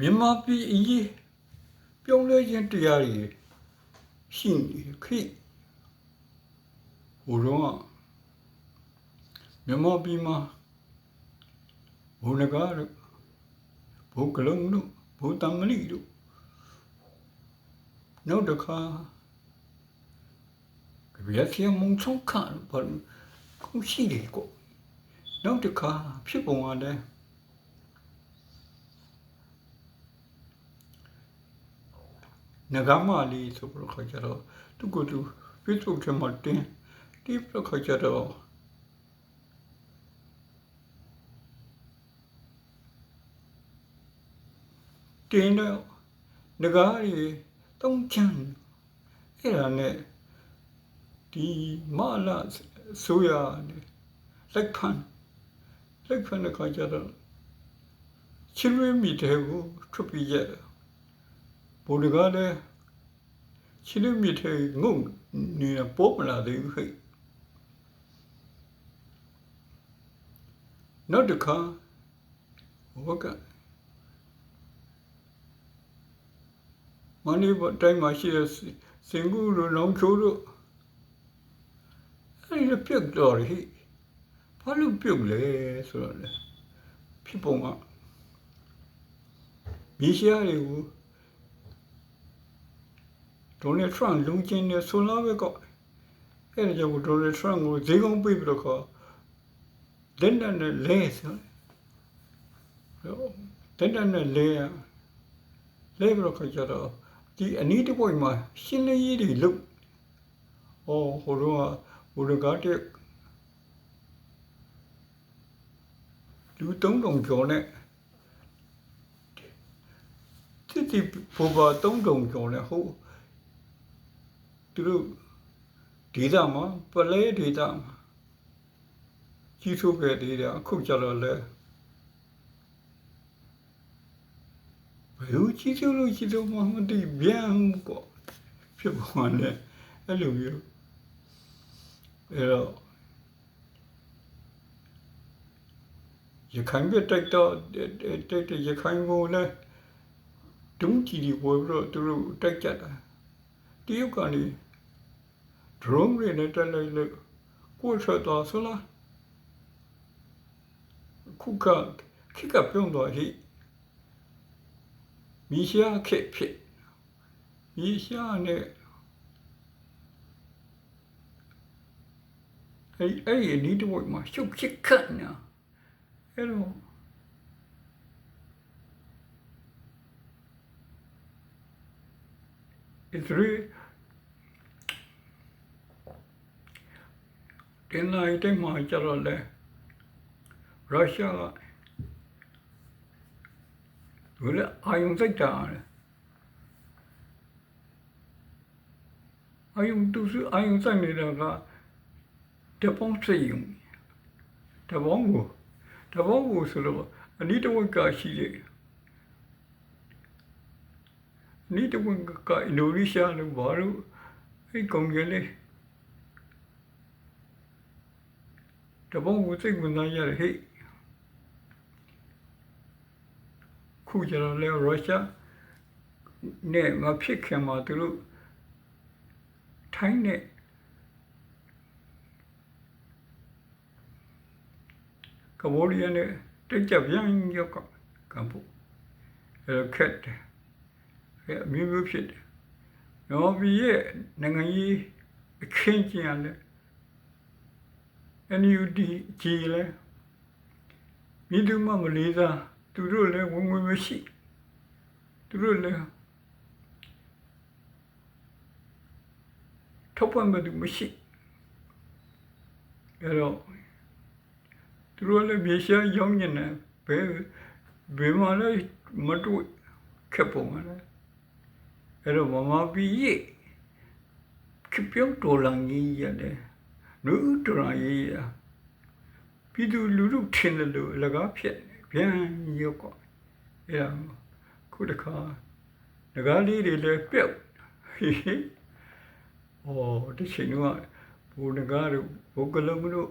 မြန်မာပြည်အရေးပြောင်းလဲခြင်းတရားတွေရှိနေခိဟိုတော့ကမြန်မာပြည်မှာဘုန်းကားတို့ဘုကလုံးတို့ဘုတံမလီတို့နောက်တစ်ခါကြပြည့်ချင်မုံချုံခါဘာလို့ခုရှိတယ်ကိုနောက်တစ်ခါဖြစ်ပုံရတယ် နဂမလေးဆိုပြီးတော့ခါကြတော့သူကသူ Facebook ထဲမှာတင်ဒီပြခါကြတော့တင်တော့ငကားရီတုံးချမ်းအဲ့ဒါနဲ့ဒီမလာဆိုရလက်ဖန်လက်ဖန်တဲ့ခါကြတော့ချစ်ရွေးမိတဲ့ကိုထွက်ပြီးရဲ့ ဘုရားကလည်းချီလူမြစ်ထဲငုံနေတာပို့မလာသေးဘူးဟဲ့နောက်တစ်ခါဟောကမနီဘတိုင်းမှာရှိတဲ့စင်ကူလိုလောင်ချိုးတို့အဲ့ဒီပြုတ်တော်ဟိဘာလို့ပြုတ်လဲဆိုတော့လေဖြစ်ပုံကမြေရှားတွေကို ဒေါ်နယ်ထရန့်လုံကျင်းနေဆိုလာပဲကောအဲ့ဒါကြောင့်ဒေါ်နယ်ထရန့်ကိုဈေးကောင်းပေးပြီးတော့ခေါ်လက်နက်နဲ့လဲဆိုလက်နက်နဲ့လဲရလဲပြီးတော့ခေါ်ကြတော့ဒီအနီးတစ်ပွိုက်မှာရှင်းလင်းရေးတွေလုပ်ဩဟိုတော့ဘုရကားတဲ့လူတုံးတုံကျော်နဲ့တိတိဘူဘာတုံးတုံကျော်နဲ့ဟို သူတို့ဒေသမှာပလဲဒေသမှာကြီးစိုးခဲ့သေးတယ်အခုကျတော့လဲဘယ်လိုကြီးစိုးလို့ကြီးစိုးမှမသိပြန်ကောဖြစ်ပေါ်တယ်အဲ့လိုမျိုးအဲ့တော့ရခိုင်ပြတိုက်တော့တိုက်တဲ့ရခိုင်ကိုလည်းဒုံးကြီးတွေပေါ်ပြီးတော့သူတို့တိုက်ကြတာတရုတ်ကနေ drone တွေနဲ့တက်လိုက်လို့ကိုယ်ထွက်သွားဆိုလားခုကခိကပြုံးသွားဟိမီရှာခက်ဖြစ်မီရှာနဲ့အဲ့အဲ့ဒီဒီတော့မှာရှုပ်ချစ်ခတ်နာအဲ့တော့ it's really တင်လိုက်တဲ့မှာကျတော့လေရုရှားကဘယ်လဲအာယုံစိတ်တာလဲအာယုံသူစအာယုံစိတ်နေတာကတပေါင်းစိတ်ယုံတပေါင်းကိုတပေါင်းကိုဆိုတော့အနိတဝကရှိတယ်အနိတဝကအင်ဒိုနီးရှားလို့ဘာလို့အဲ့ကောင်ကြီးလေး တပုံးကိုစိတ်ဝင်စားရတယ်ဟဲ့ခုကျတော့လေရုရှားနဲ့မဖြစ်ခင်မှာသူတို့ထိုင်းနဲ့ကမ္ဘောဒီးယားနဲ့တက်ကြပြန်ရောက်ကကမ္ဘောအဲခက်တယ်အဲအမျိုးမျိုးဖြစ်တယ်။နော်ဘီရဲ့နိုင်ငံရေးအခင်းကျင်းရလဲ NUD ကြီးလဲမိသူမမလေးစားသူတို့လည်းဝင်ဝင်မရှိသူတို့လည်းထောက်ပံ့မသူမရှိအဲ့တော့သူတို့လည်းမြေရှားရောင်းနေတယ်ဘယ်ဘယ်မှာလဲမတွေ့ခက်ပုံလဲအဲ့တော့မမပီရဲ့ခပြုံးတော်လန်ကြီးရတယ် လူတရာရေးရပြည်သူလူထုထင်တယ်လို့အလကားဖြစ်ပြန်ရော့ကောအဲ့ဒါခုတခါငကားလေးတွေလည်းပြုတ်ဟေဟေဩဒီချိန်ကဘူငကားတို့ဘုကလုံးတို့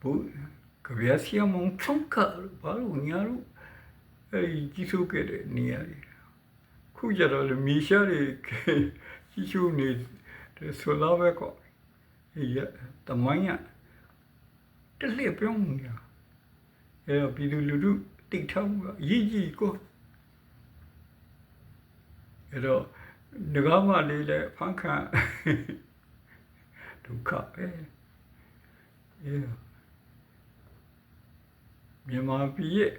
ဘူကဗျာစီယမုံချုံကဘာလို့ညာလို့အဲဒီကြီးစိုးခဲ့တဲ့နေရာတွေခုကျတော့လေမြေရှားတွေကြီးစိုးနေတယ်ဆိုတော့ပဲကောဒီ ရတမိုင်းရတလှည့်ပြောင်းနေတာအဲတော့ပြည်သူလူထုတိတ်ထောက်မှုကအရေးကြီးကိုအဲတော့ငကားမလေးလည်းဖန်ခံဒုက္ခပဲအဲမြန်မာပြည်ရဲ့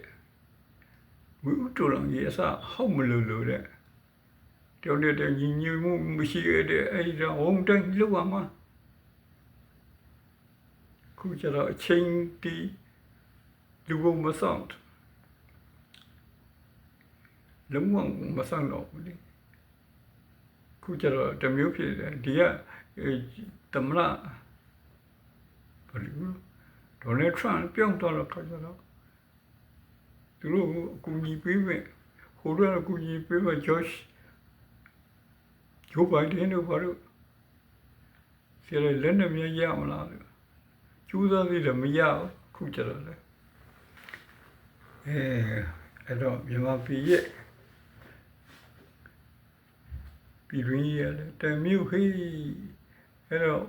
ဝိဥတော်လောင်ကြီးအစဟောက်မလို့လို့တဲ့တောင်းတဲ့ညီညွတ်မှုမရှိတဲ့အဲဒီတော့ဝုံတိုင်းလောက်ပါမှာ ခုကျတော့အချင်းတီလူဘုံမဆောင်လုံးဝမဆောင်တော့ဘူးလေခုကျတော့တမျိုးဖြစ်တယ်ဒီကတမလားဘယ်လိုဒေါ်နယ်ထရန့်ပြောင်းတော့ခါကျတော့သူတို့အကူအညီပေးမယ်ဟိုတော့အကူအညီပေးမယ်ဂျော့ဂျိုးဘိုင်ဒန်တို့ဘာလို့ဆရာလည်းနဲ့မြရမလား ကျူးစားသေးတယ်မရဘူးခုကျတော့လေအဲအဲ့တော့မြန်မာပြည်ရဲ့ပြည်တွင်းရလေတမျိုးဟေးအဲ့တော့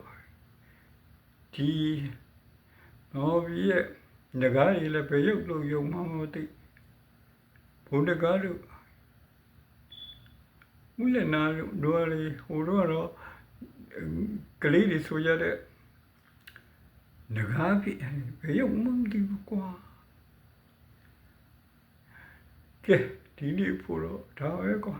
ဒီတော့ပြည်ရဲ့ငကားကြီးလည်းပဲရုပ်လို့ယုံမှမသိဘုံတကားတို့မူလနာတို့တို့လေဟိုတော့တော့ကလေးတွေဆိုရတဲ့ ငကားပြည်ဘယ်ရုပ်မှမသိဘူးကွာကဲဒီနေ့ဖို့တော့ဒါပဲကွာ